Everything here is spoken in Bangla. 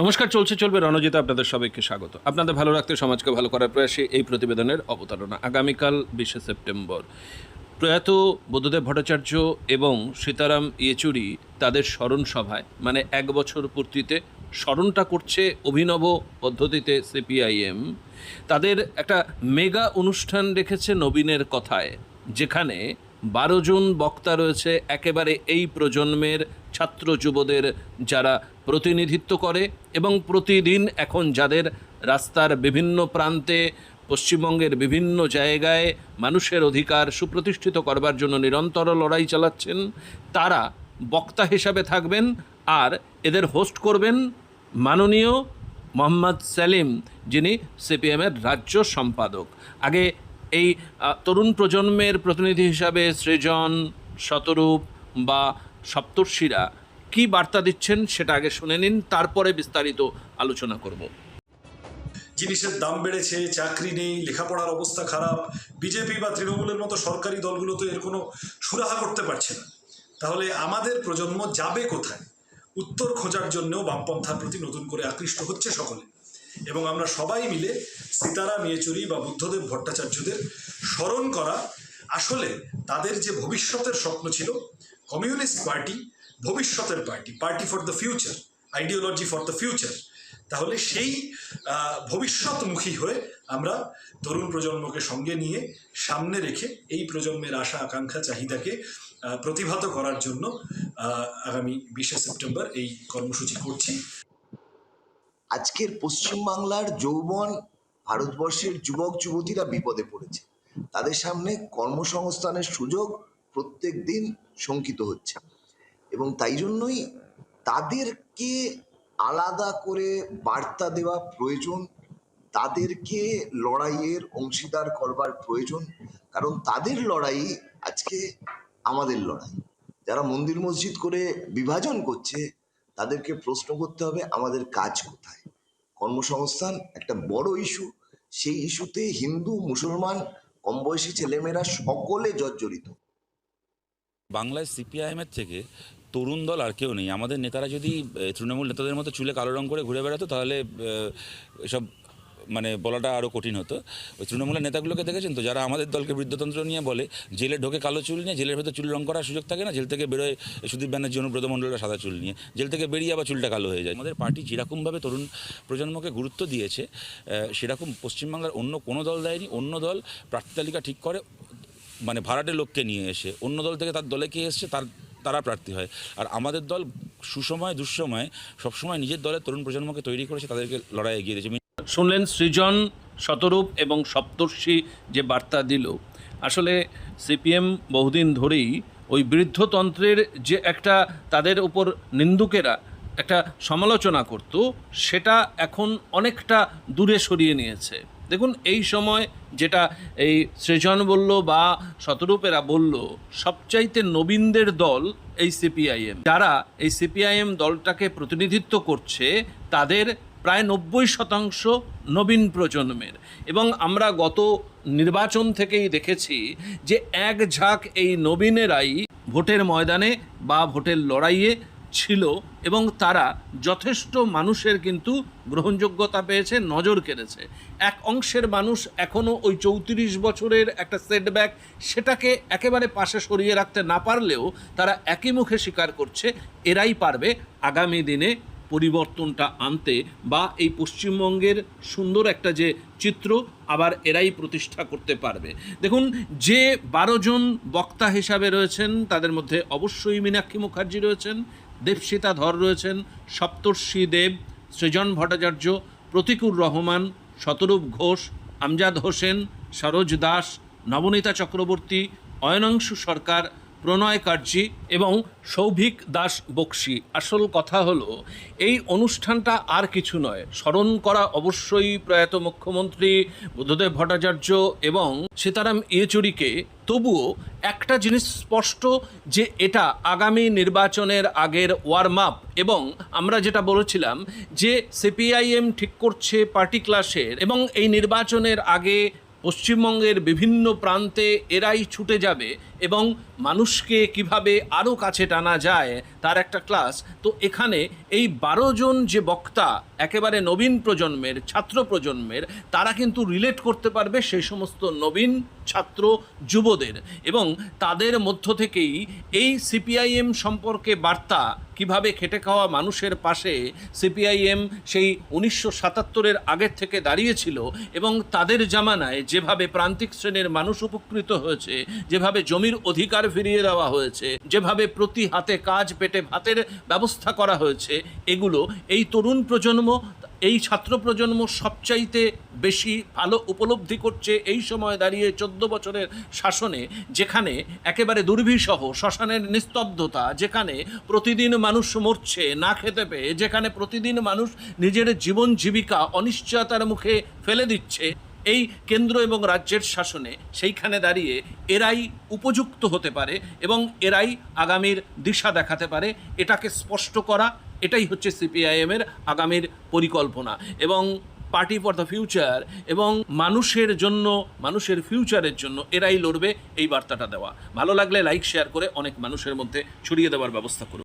নমস্কার, চলছে, চলবে রণজিতা আপনাদের সবাইকে স্বাগত। আপনাদের ভালো রাখতে, সমাজকে ভালো করার প্রয়াসে এই প্রতিবেদনের অবতারণা আগামীকাল বিশে সেপ্টেম্বর। প্রয়াত বুদ্ধদেব ভট্টাচার্য এবং সীতারাম ইয়েচুরি তাদের স্মরণ সভায় মানে এক বছর পূর্তিতে স্মরণটা করছে অভিনব পদ্ধতিতে সিপিআইএম। তাদের একটা মেগা অনুষ্ঠান রেখেছে নবীনের কথায়, যেখানে বারো জন বক্তা রয়েছে, একেবারে এই প্রজন্মের ছাত্র যুবদের যারা প্রতিনিধিত্ব করে এবং প্রতিদিন এখন যাদের রাস্তার বিভিন্ন প্রান্তে, পশ্চিমবঙ্গের বিভিন্ন জায়গায় মানুষের অধিকার সুপ্রতিষ্ঠিত করবার জন্য নিরন্তর লড়াই চালাচ্ছেন, তারা বক্তা হিসাবে থাকবেন আর এদের হোস্ট করবেন মাননীয় মোহাম্মদ সেলিম, যিনি সিপিএমের রাজ্য সম্পাদক। আগে এই তরুণ প্রজন্মের প্রতিনিধি হিসাবে সৃজন শতরূপ বা সপ্তর্ষিরা। কি বার্তা দিচ্ছেন সেটা আগে শুনে নিন, তারপরে বিস্তারিত আলোচনা করব। জিনিসের দাম বেড়েছে, চাকরি নেই, লেখাপড়ার অবস্থা খারাপ, বিজেপি বা তৃণমূলের মতো সরকারি দলগুলো তো এর কোনো সুরাহা করতে পারছে না। তাহলে আমাদের প্রজন্ম যাবে কোথায়? উত্তর খোঁজার জন্যও বামপন্থার প্রতি নতুন করে আকৃষ্ট হচ্ছে সকলে। এবং আমরা সবাই মিলে সীতারাম ইয়েচুরি বা বুদ্ধদেব ভট্টাচার্যদের স্মরণ করা আসলে তাদের যে ভবিষ্যতের স্বপ্ন ছিল কমিউনিস্ট পার্টি ভবিষ্যতের party party for the future ideology for the future. তাহলে সেই ভবিষ্যৎমুখী হয়ে আমরা তরুণ প্রজন্মকে সঙ্গে নিয়ে সামনে রেখে এই প্রজন্মের আশা, আকাঙ্ক্ষা, চাহিদাকে প্রতিভাত করার জন্য আগামী বিশে সেপ্টেম্বর এই কর্মসূচি করছি। আজকের পশ্চিমবাংলার যৌবন ভারতবর্ষের যুবক যুবতীরা বিপদে পড়েছে। তাদের সামনে কর্মসংস্থানের সুযোগ প্রত্যেক দিন শঙ্কিত হচ্ছে। এবং তাই জন্যই তাদেরকে আলাদা করে বার্তা দেওয়া প্রয়োজন, তাদেরকে লড়াইয়ের অংশীদার করবার প্রয়োজন, কারণ তাদের লড়াই আজকে আমাদের লড়াই। যারা মন্দির মসজিদ করে বিভাজন করছে, তাদেরকে প্রশ্ন করতে হবে, আমাদের কাজ কোথায়? কর্মসংস্থান একটা বড় ইস্যু। সেই ইস্যুতে হিন্দু, মুসলমান, কম বয়সী ছেলেমেয়েরা সকলে জর্জরিত। বাংলায় সিপিআইএমের থেকে তরুণ দল আর কেউ নেই। আমাদের নেতারা যদি তৃণমূল নেতাদের মতো চুলে কালো রং করে ঘুরে বেড়াতো, তাহলে এসব মানে বলাটা আরও কঠিন হতো। ওই তৃণমূলের নেতাগুলোকে দেখেছেন তো? যারা আমাদের দলকে বৃদ্ধতন্ত্র নিয়ে বলে, জেলে ঢোকে কালো চুল নিয়ে, জেলের ভেতর চুল রং করার সুযোগ থাকে না? জেল থেকে বেরোয় সুদীপ ব্যানার্জি, অনুব্রত মণ্ডলের সাদা চুল নিয়ে। জেল থেকে বেরিয়ে আবার চুলটা কালো হয়ে যায়। আমাদের পার্টি যেরকমভাবে তরুণ প্রজন্মকে গুরুত্ব দিয়েছে সেরকম পশ্চিমবাংলার অন্য কোনো দল দেয়নি। অন্য দল প্রার্থী তালিকা ঠিক করে মানে ভাড়াটে লোককে নিয়ে এসে, অন্য দল থেকে তার দলে কে এসছে, তার, তারা প্রার্থী হয়। আর আমাদের দল সুসময়, দুঃসময়, সবসময় নিজের দলের তরুণ প্রজন্মকে তৈরি করেছে, তাদেরকে লড়াই এগিয়ে দিয়েছে। শুনলেন সৃজন শতরূপ এবং সপ্তর্ষি যে বার্তা দিল। আসলে সিপিএম বহুদিন ধরেই ওই বৃদ্ধতন্ত্রের যে একটা তাদের উপর নিন্দুকেরা একটা সমালোচনা করত, সেটা এখন অনেকটা দূরে সরিয়ে নিয়েছে। দেখুন, এই সময় যেটা এই সৃজন বলল বা শতরূপেরা বলল, সবচাইতে নবীনদের দল এই সিপিআইএম। যারা এই সিপিআইএম দলটাকে প্রতিনিধিত্ব করছে, তাদের প্রায় নব্বই শতাংশ নবীন প্রজন্মের। এবং আমরা গত নির্বাচন থেকেই দেখেছি যে এক ঝাঁক এই নবীনেরাই ভোটের ময়দানে বা ভোটের লড়াইয়ে ছিল এবং তারা যথেষ্ট মানুষের কিন্তু গ্রহণযোগ্যতা পেয়েছে, নজর কেড়েছে। এক অংশের মানুষ এখনও ওই চৌত্রিশ বছরের একটা সেটব্যাক সেটাকে একেবারে পাশে সরিয়ে রাখতে না পারলেও তারা একই মুখে স্বীকার করছে, এরাই পারবে আগামী দিনে পরিবর্তনটা আনতে বা এই পশ্চিমবঙ্গের সুন্দর একটা যে চিত্র আবার এরাই প্রতিষ্ঠা করতে পারবে। দেখুন, যে বারো জন বক্তা হিসাবে রয়েছেন, তাদের মধ্যে অবশ্যই মীনাক্ষী মুখার্জি রয়েছেন দেবসীতা ধর রয়েছেন সপ্তর্ষি দেব, সৃজন ভট্টাচার্য, প্রতিকুর রহমান, শতরূপ ঘোষ, আমজাদ হোসেন, সরোজ দাস, নবনীতা চক্রবর্তী, অয়নাংশু সরকার প্রণয় কার্জি এবং সৌভিক দাস বক্সি। আসল কথা হলো, এই অনুষ্ঠানটা আর কিছু নয়। স্মরণ করা অবশ্যই প্রয়াত মুখ্যমন্ত্রী বুদ্ধদেব ভট্টাচার্য এবং সীতারাম ইয়েচুরিকে। তবুও একটা জিনিস স্পষ্ট যে এটা আগামী নির্বাচনের আগের ওয়ার্ম আপ এবং আমরা যেটা বলেছিলাম যে সিপিআইএম ঠিক করছে পার্টি ক্লাসের এবং এই নির্বাচনের আগে পশ্চিমবঙ্গের বিভিন্ন প্রান্তে এরাই ছুটে যাবে এবং মানুষকে কীভাবে আরও কাছে টানা যায়, তার একটা ক্লাস তো এখানে এই বারো জন যে বক্তা একেবারে নবীন প্রজন্মের, ছাত্র প্রজন্মের, তারা কিন্তু রিলেট করতে পারবে সেই সমস্ত নবীন ছাত্র যুবদের এবং তাদের মধ্য থেকেই এই সিপিআইএম সম্পর্কে বার্তা কীভাবে খেটে খাওয়া মানুষের পাশে সিপিআইএম সেই উনিশশো সাতাত্তরের আগের থেকে দাঁড়িয়েছিল এবং তাদের জামানায় যেভাবে প্রান্তিক শ্রেণির মানুষ উপকৃত হয়েছে, যেভাবে জমির অধিকার ফিরিয়ে দেওয়া হয়েছে, যেভাবে প্রতি হাতে কাজ, পেটে ভাতের ব্যবস্থা করা হয়েছে, এগুলো এই তরুণ প্রজন্ম এই ছাত্র প্রজন্ম সবচাইতে বেশি ভালো উপলব্ধি করছে এই সময় দাঁড়িয়ে চোদ্দ বছরের শাসনে, যেখানে একেবারে দুর্বিষহ শ্মশানের নিস্তব্ধতা, যেখানে প্রতিদিন মানুষ মরছে, না খেতে পেয়ে, যেখানে প্রতিদিন মানুষ নিজের জীবন জীবিকা অনিশ্চয়তার মুখে ফেলে দিচ্ছে, এই কেন্দ্র এবং রাজ্যের শাসনে সেইখানে দাঁড়িয়ে এরাই উপযুক্ত হতে পারে এবং এরাই আগামীর দিশা দেখাতে পারে। এটাকে স্পষ্ট করা এটাই হচ্ছে সিপিআইএমের আগামীর পরিকল্পনা। এবং পার্টি ফর দ্য ফিউচার এবং মানুষের জন্য, মানুষের ফিউচারের জন্য এরাই লড়বে এই বার্তাটা দেওয়া। ভালো লাগলে লাইক, শেয়ার করে অনেক মানুষের মধ্যে ছড়িয়ে দেওয়ার ব্যবস্থা করুন।